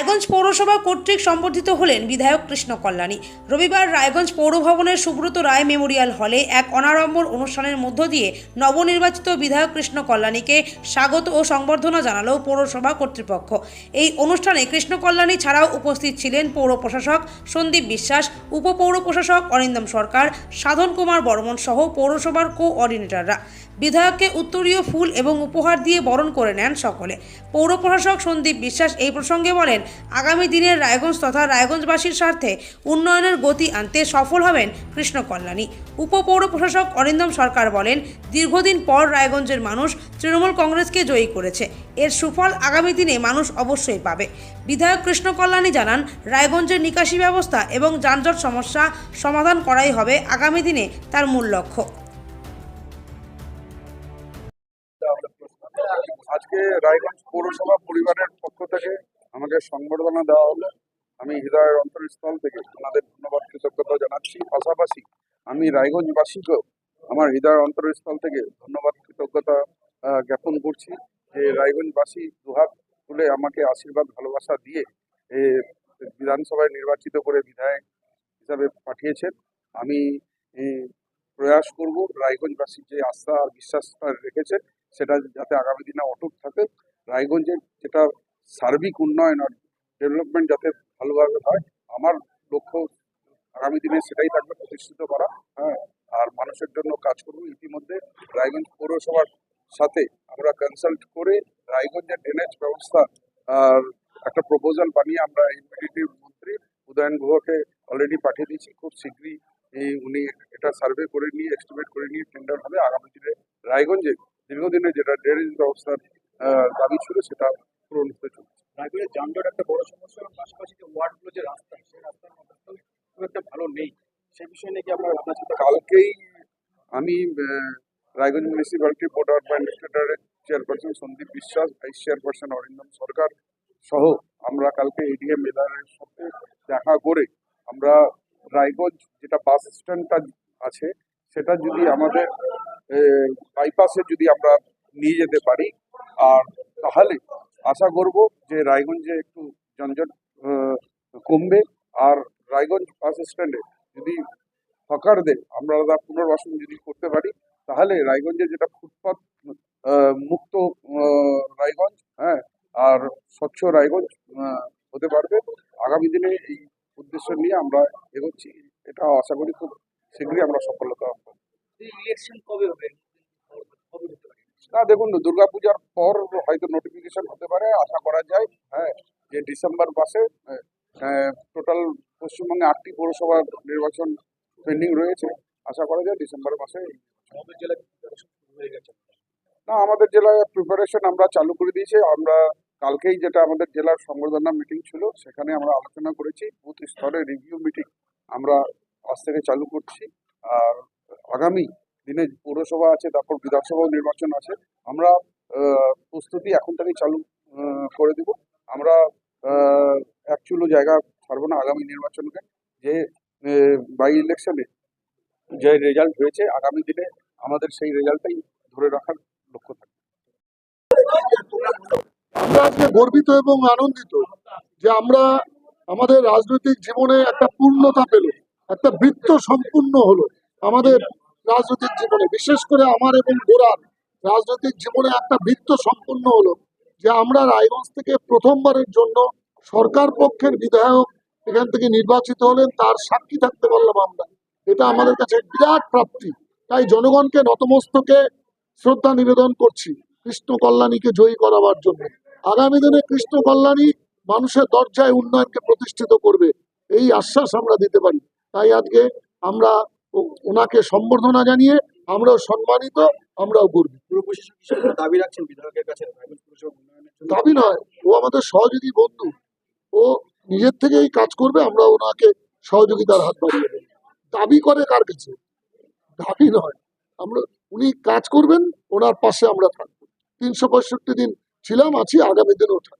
রায়গঞ্জ পৌরসভা কর্তৃক সম্বর্ধিত হলেন বিধায়ক কৃষ্ণ কল্যাণী। রবিবার রায়গঞ্জ পৌরভবনের সুব্রত রায় মেমোরিয়াল হলে এক অনাড়ম্বর অনুষ্ঠানের মধ্য দিয়ে নবনির্বাচিত বিধায়ক কৃষ্ণ কল্যাণীকে স্বাগত ও সংবর্ধনা জানালো পৌরসভা কর্তৃপক্ষ। এই অনুষ্ঠানে কৃষ্ণ কল্যাণী ছাড়াও উপস্থিত ছিলেন পৌর প্রশাসক সন্দীপ বিশ্বাস উপপৌর প্রশাসক অরিন্দম সরকার, সাধন কুমার বর্মন সহ পৌরসভার কোঅর্ডিনেটররা। বিধায়ককে উত্তরীয় ফুল এবং উপহার দিয়ে বরণ করে নেন সকলে। পৌর প্রশাসক সন্দীপ বিশ্বাস এই প্রসঙ্গে বলেন, আগামী দিনের রায়গঞ্জ তথা রায়গঞ্জবাসীর স্বার্থে উন্নয়নের গতি আনতে সফল হবেন কৃষ্ণ কল্যাণী। উপপৌর প্রশাসক অরিন্দম সরকার বলেন, দীর্ঘদিন পর রায়গঞ্জের মানুষ তৃণমূল কংগ্রেসকে জয়ী করেছে। এর সুফল আগামী দিনে মানুষ অবশ্যই পাবে। বিধায়ক কৃষ্ণ কল্যাণী জানান, রায়গঞ্জের নিকাশি ব্যবস্থা এবং যানজট সমস্যা সমাধান করাই হবে আগামী দিনে তার মূল লক্ষ্য। পৌরসভা পরিবারের পক্ষ থেকে আমাকে সংবর্ধনা দেওয়া হলো। আমি হৃদয়ের অন্তরস্থল থেকে ওনাদের ধন্যবাদ কৃতজ্ঞতা জানাচ্ছি। পাশাপাশি আমি রায়গঞ্জবাসীকেও আমার হৃদয়ের অন্তরস্থল থেকে ধন্যবাদ কৃতজ্ঞতা জ্ঞাপন করছি যে রায়গঞ্জবাসী দুহাত তুলে আমাকে আশীর্বাদ ভালোবাসা দিয়ে এ, বিধানসভায় নির্বাচিত করে বিধায়ক হিসাবে পাঠিয়েছেন। আমি প্রয়াস করব রায়গঞ্জবাসীর যে আস্থা আর বিশ্বাস রেখেছে সেটা যাতে আগামী দিনে অটুট থাকে। রায়গঞ্জের যেটা সার্বিক উন্নয়ন আর ডেভেলপমেন্ট যাতে ভালোভাবে হয়, আমার লক্ষ্য আগামী দিনে সেটাই থাকবে, প্রতিষ্ঠিত করা হ্যাঁ। আর মানুষের জন্য কাজ করব, ইতিমধ্যে রায়গঞ্জ পৌরসভার সাথে আমরা কনসাল্ট করে রায়গঞ্জের ড্রেনেজ ব্যবস্থা আর একটা প্রপোজাল বানিয়ে আমরা ইমিডিয়েটলি মন্ত্রী উদয়ন গুহকে অলরেডি পাঠিয়ে দিয়েছি। খুব শীঘ্রই উনি এটা সার্ভে করে নিয়ে এস্টিমেট করে নিয়ে টেন্ডার হবে। আগামী দিনে রায়গঞ্জে দীর্ঘদিনের যেটা ড্রেনেজ ব্যবস্থার দাবি ছিল সেটা পূরণ হতে চলছে। রায়গঞ্জের যানজট একটা বড় সমস্যা এবং পাশাপাশি যে ওয়ার্ডগুলো যে রাস্তা সেই রাস্তার অবস্থা খুব একটা ভালো নেই। সেই বিষয় নিয়ে কি আপনার চিন্তা কালকেই আমি Raiganj municipality board of অ্যাডমিনিস্ট্রেটরের chairperson Sandeep Biswas vice chairperson Arindam সরকার সহ আমরা কালকে এডিএম মেলারের সাথে দেখা করে আমরা রায়গঞ্জ যেটা বাস স্ট্যান্ডটা আছে সেটা যদি আমাদের বাইপাসে যদি আমরা নিয়ে যেতে পারি আর তাহলে আশা করব যে রায়গঞ্জে একটু যানজট কমবে। আর রায়গঞ্জ বাস স্ট্যান্ডে যদি হকারদের আমরা পুনর্বাসন যদি করতে পারি তাহলে রায়গঞ্জে যেটা ফুটপাত আহ, মুক্ত রায়গঞ্জ হ্যাঁ আর স্বচ্ছ রায়গঞ্জ হতে পারবে। আগামী দিনে এই উদ্দেশ্য নিয়ে আমরা এগোচ্ছি এটা আশা করি খুব শীঘ্রই আমরা সফলতা ইলেকশন কবে হবে? না দেখুন দুর্গাপূজার পর হয়তো নোটিফিকেশন হতে পারে আশা করা যায় হ্যাঁ যে ডিসেম্বর মাসে টোটাল পশ্চিমবঙ্গে আটটি পৌরসভা নির্বাচন পেন্ডিং রয়েছে আশা করা যায় ডিসেম্বর মাসে আমাদের জেলায় হয়ে গেছে। না আমাদের জেলায় প্রিপারেশন আমরা চালু করে দিয়েছি আমরা কালকেই যেটা আমাদের জেলার সংবর্ধনা মিটিং ছিল সেখানে আমরা আলোচনা করেছি বুথ স্তরে রিভিউ মিটিং আমরা আজ থেকে চালু করছি আর আগামী দিনে পৌরসভা আছে, তারপর বিধানসভাও নির্বাচন আছে, আমরা প্রস্তুতি এখন থেকেই চালু করে দিব। আমরা অ্যাকচুয়ালি জায়গা ছাড়বো না আগামী নির্বাচনকে। যে বাই ইলেকশনে যে রেজাল্ট হয়েছে, আগামী দিনে আমাদের সেই রেজাল্টটাই ধরে রাখার লক্ষ্য থাকবে। আমরা আজকে গর্বিত এবং আনন্দিত যে আমরা আমাদের রাজনৈতিক জীবনে একটা পূর্ণতা পেল, একটা বৃত্ত সম্পূর্ণ হলো। আমাদের রাজনৈতিক জীবনে, বিশেষ করে আমার এবং গোড়ার রাজনৈতিক জীবনে একটা বৃত্ত সম্পন্ন হলো যে আমরা রায়গঞ্জ থেকে প্রথমবারের জন্য সরকার পক্ষের বিধায়ক এখান থেকে নির্বাচিত হলেন, তার সাক্ষী থাকতে পারলাম আমরা। এটা আমাদের কাছে বিরাট প্রাপ্তি। তাই জনগণকে নতমস্তকে শ্রদ্ধা নিবেদন করছি কৃষ্ণ কল্যাণীকে জয়ী করাবার জন্য। আগামী দিনে কৃষ্ণ কল্যাণী মানুষের দরজায় উন্নয়নকে প্রতিষ্ঠিত করবে, এই আশ্বাস আমরা দিতে পারি। তাই আজকে আমরা ওনাকে সম্বর্ধনা জানিয়ে আমরাও সম্মানিত আমরাও গর্বিত। হিসেবে দাবি রাখছেন বিধায়কের কাছে? দাবি নয়। ও আমাদের সহযোগী বন্ধু। ও নিজের থেকেই কাজ করবে আমরা ওনাকে সহযোগিতার হাত বাড়িয়ে দেব। দাবি করে কার কাছে? দাবি নয়। আমরা উনি কাজ করবেন ওনার পাশে আমরা থাকব। তিনশো পঁয়ষট্টি দিন ছিলাম আছি আগামী দিনও থাকব।